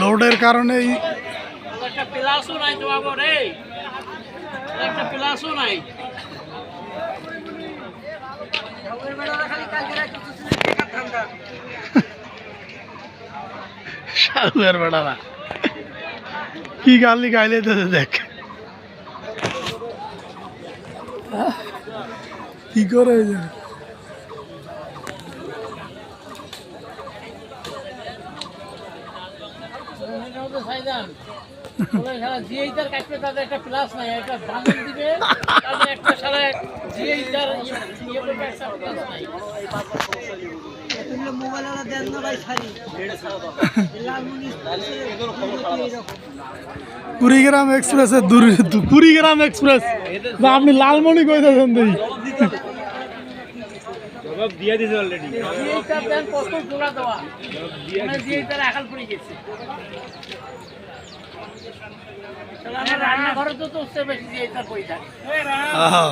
লোডের কারণেই বেড়ারা। কি গালি গাইলে তো দেখ। কি করে এই কুড়িগ্রাম এক্সপ্রেসের কুড়িগ্রাম এক্সপ্রেস। আপনি লালমণি কইতেছেন তুই জিআই দিয়ে কষ্ট জোড়া দেওয়া। মানে আকাল পড়ে গেছে। তাহলে রান্নাঘরে তো তো বেশি দিয়ে তার পয়সা। আহা